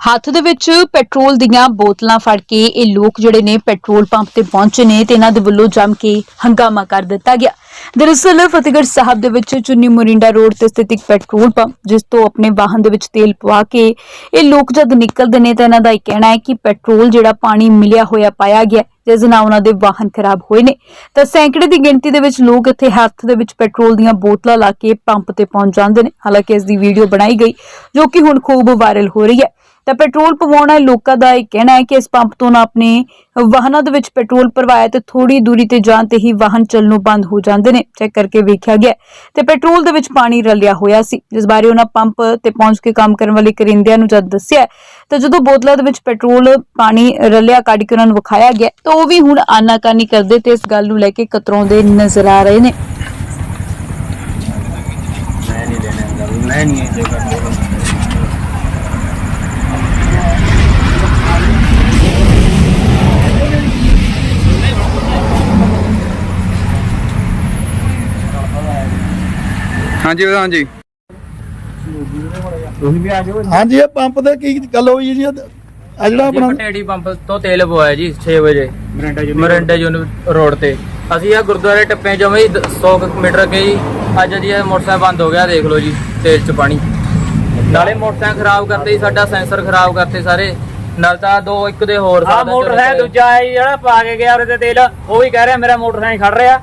ਹੱਥ ਦੇ ਵਿੱਚ ਪੈਟਰੋਲ ਦੀਆਂ ਬੋਤਲਾਂ ਫੜ ਕੇ ਇਹ ਲੋਕ ਜਿਹੜੇ ਨੇ ਪੈਟਰੋਲ ਪੰਪ ਤੇ ਪਹੁੰਚੇ ਨੇ ਤੇ ਇਹਨਾਂ ਦੇ ਵੱਲੋਂ ਜੰਮ ਕੇ ਹੰਗਾਮਾ ਕਰ ਦਿੱਤਾ ਗਿਆ। ਦਰਅਸਲ ਫਤਿਹਗੜ੍ਹ ਸਾਹਿਬ ਦੇ ਵਿੱਚ ਚੁੰਨੀ ਮੁਰਿੰਡਾ ਰੋਡ ਤੇ ਸਥਿਤ ਇੱਕ ਪੈਟਰੋਲ ਪੰਪ, ਜਿਸ ਤੋਂ ਆਪਣੇ ਵਾਹਨ ਦੇ ਵਿੱਚ ਤੇਲ ਪਵਾ ਕੇ ਇਹ ਲੋਕ ਜਦ ਨਿਕਲਦੇ ਨੇ ਤਾਂ ਇਹਨਾਂ ਦਾ ਇਹ ਕਹਿਣਾ ਹੈ ਕਿ ਪੈਟਰੋਲ ਜਿਹੜਾ ਪਾਣੀ ਮਿਲਿਆ ਹੋਇਆ ਪਾਇਆ ਗਿਆ, ਜਿਸ ਨਾਲ ਉਹਨਾਂ ਦੇ ਵਾਹਨ ਖਰਾਬ ਹੋਏ ਨੇ। ਤਾਂ ਸੈਂਕੜੇ ਦੀ ਗਿਣਤੀ ਦੇ ਵਿੱਚ ਲੋਕ ਇੱਥੇ ਹੱਥ ਦੇ ਵਿੱਚ ਪੈਟਰੋਲ ਦੀਆਂ ਬੋਤਲਾਂ ਲਾ ਕੇ ਪੰਪ ਤੇ ਪਹੁੰਚ ਜਾਂਦੇ ਨੇ। ਹਾਲਾਂਕਿ ਇਸ ਦੀ ਵੀਡੀਓ ਬਣਾਈ ਗਈ, ਜੋ ਕਿ ਹੁਣ ਖੂਬ ਵਾਇਰਲ ਹੋ ਰਹੀ ਹੈ। ਤਾਂ ਪੈਟਰੋਲ ਪਵਾਉਣ ਵਾਲੇ ਲੋਕਾਂ ਦਾ ਇਹ ਕਹਿਣਾ ਹੈ ਕਿ ਇਸ ਪੰਪ ਤੋਂ ਨਾ ਆਪਣੇ ਵਾਹਨਾਂ ਦੇ ਵਿੱਚ ਪੈਟਰੋਲ ਭਰਵਾਇਆ ਤੇ ਥੋੜੀ ਦੂਰੀ ਤੇ ਜਾਣ ਤੇ ਹੀ ਵਾਹਨ ਚੱਲਣੋਂ ਬੰਦ ਹੋ ਜਾਂਦੇ ਨੇ। ਚੈੱਕ ਕਰਕੇ ਵੇਖਿਆ ਗਿਆ ਤੇ ਪੈਟਰੋਲ ਦੇ ਵਿੱਚ ਪਾਣੀ ਰਲਿਆ ਹੋਇਆ ਸੀ, ਜਿਸ ਬਾਰੇ ਉਹਨਾਂ ਪੰਪ ਤੇ ਪਹੁੰਚ ਕੇ ਕੰਮ ਕਰਨ ਵਾਲੇ ਕਰਿੰਦਿਆਂ ਨੂੰ ਜਦ ਦੱਸਿਆ ਤਾਂ ਜਦੋਂ ਬੋਤਲਾਂ ਦੇ ਵਿੱਚ ਪੈਟਰੋਲ ਪਾਣੀ ਰਲਿਆ ਕੱਢ ਕੇ ਉਹਨਾਂ ਨੂੰ ਵਿਖਾਇਆ ਗਿਆ, ਤਾਂ ਉਹ ਵੀ ਹੁਣ ਆਨਾਕਾਨੀ ਕਰਦੇ ਤੇ ਇਸ ਗੱਲ ਨੂੰ ਲੈ ਕੇ ਕਤਰਾਉਂਦੇ ਨਜ਼ਰ ਆ ਰਹੇ ਨੇ। ਮੈਂ ਨਹੀਂ ਲੈਣਾ, ਮੈਂ ਨਹੀਂ ਇਹ ਕਰਦਾ ਹਾਂਜੀ ਹਾਂਜੀ। ਤੁਸੀਂ ਵੀ ਆ ਜਾਓ। ਹਾਂਜੀ ਇਹ ਪੰਪ ਤੇ ਕੀ ਗੱਲ ਹੋਈ ਜੀ? ਆ ਜਿਹੜਾ ਆਪਣਾ ਪਟੇੜੀ ਪੰਪ ਤੋਂ ਤੇਲ ਪਵਾਇਆ ਜੀ 6 ਵਜੇ। ਮਰੰਡਾ ਜੀ ਮਰਿੰਡਾ ਜੁਨ ਰੋਡ ਤੇ। ਅਸੀਂ ਆ ਗੁਰਦੁਆਰੇ ਟੱਪੇ ਜਮੇ 100 ਕੁ ਮੀਟਰ ਗਏ ਜੀ। ਅੱਜ ਜੀ ਇਹ ਮੋਟਰਸਾਈਕਲ ਬੰਦ ਹੋ ਗਿਆ ਦੇਖ ਲਓ ਜੀ ਤੇਲ ਚ ਪਾਣੀ। ਨਾਲੇ ਮੋਟਰਸਾਈਕਲ ਖਰਾਬ ਕਰਤੇ ਜੀ ਸਾਡਾ ਸੈਂਸਰ ਖਰਾਬ ਕਰਤੇ ਸਾਰੇ। ਨਾਲ ਤਾਂ ਦੋ ਇੱਕ ਦੇ ਹੋਰ ਆ ਮੋਟਰਸਾਈਕਲ। ਦੂਜਾ ਹੈ ਜੀ, ਜਿਹੜਾ ਪਾ ਕੇ ਗਿਆ ਉਹਦੇ ਤੇ ਤੇਲ ਉਹ ਵੀ ਕਹਿ ਰਿਹਾ ਮੇਰਾ ਮੋਟਰਸਾਈਕਲ ਖੜ ਰਿਹਾ।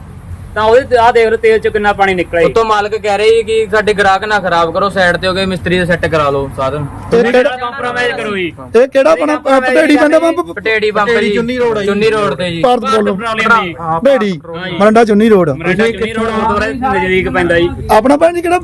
ਤਾਂ ਉਹਦੇ ਆ ਦੇਖ ਲਓ ਤੇਲ ਚ ਕਿੰਨਾ ਪਾਣੀ ਨਿਕਲਿਆ ਉੱਤੋਂ ਮਾਲਕ ਕਹਿ ਰਹੇ ਕਿ ਸਾਡੇ ਗ੍ਰਾਹਕ ਨਾ ਖਰਾਬ ਕਰੋ ਸਾਈਡ ਤੇ ਹੋ ਗਏ ਮਿਸਤਰੀ ਦੇ ਸੈੱਟ ਕਰਾ ਲਓ ਸਾਧਨ। ਇਹ ਕਿਹੜਾ ਕੰਪਰੋਮਾਈਜ਼ ਕਰੋ ਜੀ? ਇਹ ਕਿਹੜਾ ਆਪਣਾ ਪਟੇੜੀ ਬੰਦਾ ਪੰਪ? ਪਟੇੜੀ ਪੰਪ ਜੀ। ਚੁੰਨੀ ਰੋਡ ਚੁੰਨੀ ਰੋਡ ਤੇ ਜੀ। ਭਾਰਤ ਬੋਲੋ। ਪੈਟਰੋਲੀਅਮ ਜੀ। ਭੇੜੀ ਮਰੰਡਾ ਚੁੰਨੀ ਰੋਡ ਮਰੰਡਾ ਕਿੰਨੀ ਰੋਡ ਗੁਰਦੁਆਰੇ ਨਜ਼ਦੀਕ ਪੈਂਦਾ ਜੀ। ਆਪਣਾ ਭੈਣ ਜੀ ਕਿਹੜਾ?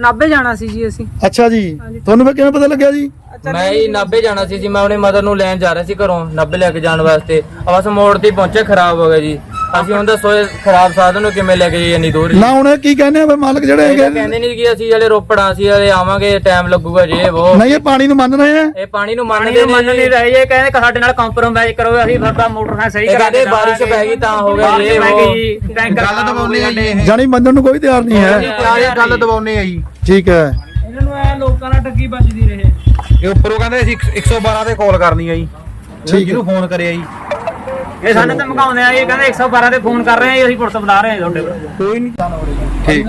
ਨਾਭੇ ਜਾਣਾ ਸੀ ਜੀ ਅਸੀਂ। ਅੱਛਾ ਜੀ। ਤੁਹਾਨੂੰ ਫਿਰ ਕਿਵੇਂ ਪਤਾ ਲੱਗਿਆ ਜੀ? ਮੈਂ ਹੀ ਨਾਭੇ ਜਾਣਾ ਸੀ ਜੀ। ਮੈਂ ਆਪਣੀ ਮਦਰ ਨੂੰ ਲੈਣ ਜਾ ਰਿਹਾ ਸੀ ਘਰੋਂ ਨਾਭੇ ਲੈ ਕੇ ਜਾਣ ਵਾਸਤੇ। ਆ ਬਸ ਮੋੜ ਤੇ ਪਹੁੰਚੇ ਖਰਾਬ ਹੋ ਗਿਆ ਜੀ। ਅਸੀਂ ਹੁਣ ਦੱਸੋ ਇਹ ਖਰਾਬ ਸਾਧਨ ਨੂੰ ਕਿਵੇਂ ਲੈ ਕੇ ਜਾਈਏ ਇੰਨੀ ਦੂਰ? ਨਾ ਹੁਣ ਇਹ ਕੀ ਕਹਿੰਦੇ ਆ ਵੀ ਮਾਲਕ ਜਿਹੜੇ ਇਹ ਹੈਗੇ ਕਹਿੰਦੇ ਨਹੀਂ ਕਿ ਅਸੀਂ ਹਲੇ ਰੋਪੜਾਂ ਅਸੀਂ ਹਲੇ ਆਵਾਂਗੇ ਟਾਈਮ ਲੱਗੂਗਾ ਜੇ ਉਹ ਨਹੀਂ ਇਹ ਪਾਣੀ ਨੂੰ ਮੰਨ ਰਹੇ ਆ? ਇਹ ਪਾਣੀ ਨੂੰ ਮੰਨਦੇ ਮੰਨ ਨਹੀਂ ਰਹੇ ਜੀ ਇਹ ਕਹਿੰਦੇ ਕਿ ਸਾਡੇ ਨਾਲ ਕੰਪਰੋਮਾਈਜ਼ ਕਰੋ ਅਸੀਂ ਤੁਹਾਡਾ ਮੋਟਰਸਾਈਕਲ ਸਹੀ ਇਹ ਕਰਾ ਕਹਿੰਦੇ ਬਾਰਿਸ਼ ਪੈ ਗਈ ਤਾਂ ਹੋ ਗਿਆ ਉਹ। ਗਈ ਜੀ ਟੈਂਕਰ ਗੱਲ ਦਬਾਉਣੇ ਆ ਜੀ ਜਾਨੀ ਮੰਨਣ ਨੂੰ ਕੋਈ ਤਿਆਰ ਨਹੀਂ ਹੈ। ਇਹ ਗੱਲ ਦਬਾਉਣੇ ਆ ਜੀ। ਠੀਕ ਹੈ। ਇਹਨਾਂ ਨੂੰ ਐ ਲੋਕਾਂ ਨਾਲ ਠੱਗੀ ਵੱਜਦੀ ਰਹੇ। ਇਹ ਉੱਪਰੋਂ ਕਹਿੰਦੇ ਅਸੀਂ 112 ਤੇ ਕਾਲ ਕਰਨੀ ਆ ਜੀ। ਠੀਕ ਹੈ। ਫੋਨ ਕਰਿਆ ਜੀ। ਇਹ ਸਾਨੂੰ ਤਾਂ ਮਕਾਉਂਦੇ ਆ ਇਹ ਕਹਿੰਦੇ 112 ਤੇ ਫੋਨ ਕਰ ਰਹੇ ਆ ਜੀ, ਅਸੀਂ ਪੁਲਿਸ ਬੁਲਾ ਰਹੇ ਹਾਂ ਤੁਹਾਡੇ ਕੋਲ। ਕੋਈ ਨਹੀਂ। ਠੀਕ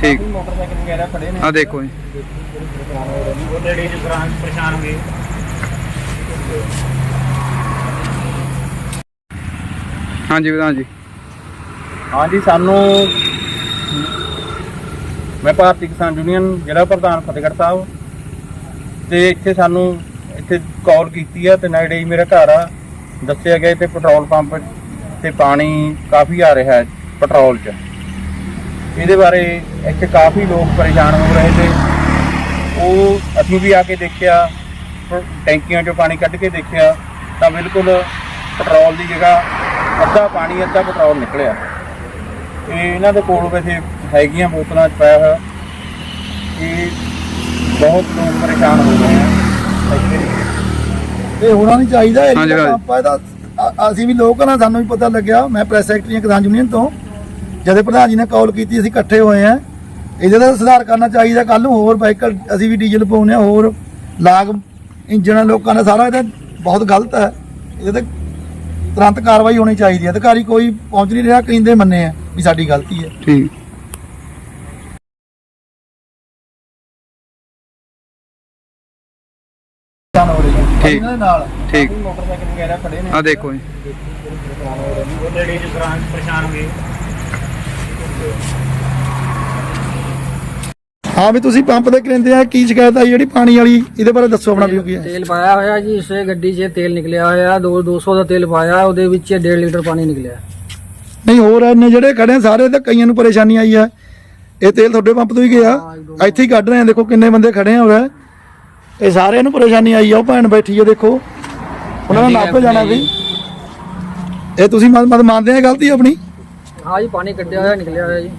ਠੀਕ। ਮੋਟਰਸਾਈਕਲ ਵਗੈਰਾ ਖੜੇ ਨੇ। ਆ ਦੇਖੋ ਜੀ। ਪਰੇਸ਼ਾਨ ਹੋ ਗਏ ਹਾਂਜੀ ਹਾਂਜੀ ਹਾਂਜੀ ਸਾਨੂੰ ਮੈਂ ਭਾਰਤੀ ਕਿਸਾਨ ਯੂਨੀਅਨ ਜ਼ਿਲ੍ਹਾ ਪ੍ਰਧਾਨ ਫਤਿਹਗੜ੍ਹ ਸਾਹਿਬ। ਤੇ ਇੱਥੇ ਸਾਨੂੰ ਇੱਥੇ ਕਾਲ ਕੀਤੀ ਆ ਤੇ ਨੇੜੇ ਹੀ ਮੇਰਾ ਘਰ ਆ। ਦੱਸਿਆ ਗਿਆ ਤੇ ਪੈਟਰੋਲ ਪੰਪ ਤੇ ਪਾਣੀ ਕਾਫੀ ਆ ਰਿਹਾ ਹੈ ਪੈਟਰੋਲ 'ਚ। ਇਹਦੇ ਬਾਰੇ ਇੱਥੇ ਕਾਫੀ ਲੋਕ ਪਰੇਸ਼ਾਨ ਹੋ ਰਹੇ ਤੇ ਉਹ ਅਸੀਂ ਵੀ ਆ ਕੇ ਦੇਖਿਆ, ਟੈਂਕੀਆਂ 'ਚੋਂ ਪਾਣੀ ਕੱਢ ਕੇ ਦੇਖਿਆ ਤਾਂ ਬਿਲਕੁਲ ਪੈਟਰੋਲ ਦੀ ਜਗ੍ਹਾ ਅੱਧਾ ਪਾਣੀ, ਅੱਧਾ ਪੈਟਰੋਲ ਨਿਕਲਿਆ। ਇਹ ਇਹਨਾਂ ਦੇ ਕੋਲ ਵੈਸੇ ਹੈਗੀਆਂ ਬੋਤਲਾਂ 'ਚ ਪਾਇਆ ਹੋਇਆ। ਇਹ ਬਹੁਤ ਲੋਕ ਪਰੇਸ਼ਾਨ ਹੋ ਗਏ ਆ ਇਹ ਹੋਣਾ ਨਹੀਂ ਚਾਹੀਦਾ ਇਹ ਹਾਂਜੀ, ਹਾਂਜੀ। ਪੰਪ ਆ ਇਹਦਾ ਅ- ਅਸੀਂ ਵੀ ਲੋਕ ਨਾ ਸਾਨੂੰ ਵੀ ਪਤਾ ਲੱਗਿਆ। ਮੈਂ ਪ੍ਰੈਸ ਸੈਕਟਰੀ ਹਾਂ ਕਿਸਾਨ ਯੂਨੀਅਨ ਤੋਂ। ਜਦੇ ਪ੍ਰਧਾਨ ਜੀ ਨੇ ਕਾਲ ਕੀਤੀ ਅਸੀਂ ਇਕੱਠੇ ਹੋਏ ਆ ਇਹਦੇ ਦਾ ਸੁਧਾਰ ਕਰਨਾ ਚਾਹੀਦਾ ਕੱਲ ਨੂੰ ਹੋਰ ਵਾਹੀਕਲ ਅਸੀਂ ਵੀ ਡੀਜ਼ਲ ਪਾਉਨੇ ਆ ਹੋਰ ਲਾਗ ਇੰਜਣ ਲੋਕਾਂ ਦਾ ਸਾਰਾ ਇਹਦਾ ਬਹੁਤ ਗਲਤ ਹੈ। ਇਹਦੇ ਤੇ ਤੁਰੰਤ ਕਾਰਵਾਈ ਹੋਣੀ ਚਾਹੀਦੀ ਹੈ। ਅਧਿਕਾਰੀ ਕੋਈ ਪਹੁੰਚ ਨਹੀਂ ਰਿਹਾ ਕਹਿੰਦੇ ਮੰਨੇ ਆ ਵੀ ਸਾਡੀ ਗਲਤੀ ਹੈ। ਠੀਕ। ਠੀਕ ਨਾਲ ਠੀਕ। ਮੋਟਰਸਾਈਕਲ ਵਗੈਰਾ ਖੜੇ ਨੇ। ਆ ਦੇਖੋ ਜੀ। ਲੇਡੀਜ਼ ਪਰੇਸ਼ਾਨ ਹੋ ਗਏ ਹਾਂ ਵੀ ਤੁਸੀਂ ਪੰਪ ਦੇ ਕਰਿੰਦੇ ਆ ਕੀ ਸ਼ਿਕਾਇਤ ਆਈ ਜਿਹੜੀ ਪਾਣੀ ਵਾਲੀ? ਇਹਦੇ ਬਾਰੇ ਦੱਸੋ ਆਪਣਾ ਵੀ ਕੀ ਹੈ। ਤੇਲ ਪਾਇਆ ਹੋਇਆ ਜੀ ਇਸੇ ਗੱਡੀ 'ਚ ਤੇਲ ਨਿਕਲਿਆ ਹੋਇਆ 2 200 ਦਾ ਤੇਲ ਪਾਇਆ ਉਹਦੇ ਵਿੱਚ 1.5 ਲੀਟਰ ਪਾਣੀ ਨਿਕਲਿਆ। ਨਹੀਂ ਹੋਰ ਇੰਨੇ ਜਿਹੜੇ ਖੜੇ ਆ ਸਾਰੇ ਤੇ ਕਈਆਂ ਨੂੰ ਪਰੇਸ਼ਾਨੀ ਆਈ ਆ। ਇਹ ਤੇਲ ਤੁਹਾਡੇ ਪੰਪ ਤੋਂ ਹੀ ਗਿਆ। ਇੱਥੇ ਹੀ ਕੱਢ ਰਹੇ ਆ ਦੇਖੋ ਕਿੰਨੇ ਬੰਦੇ ਖੜੇ ਆ ਉਰੇ ਇਹ ਸਾਰਿਆਂ ਨੂੰ ਪਰੇਸ਼ਾਨੀ ਆਈ ਆ ਉਹ ਭੈਣ ਬੈਠੀ ਆ ਦੇਖੋ। ਉਹਨਾਂ ਨੇ ਨਾਪੇ ਜਾਣਾ ਵੀ। ਇਹ ਤੁਸੀਂ ਮਤ ਮਤ ਮੰਨਦੇ ਆ ਗਲਤੀ ਆਪਣੀ? ਹਾਂ ਜੀ ਪਾਣੀ ਕੱਢਿਆ ਹੋਇਆ ਨਿਕਲਿਆ ਹੋਇਆ ਜੀ।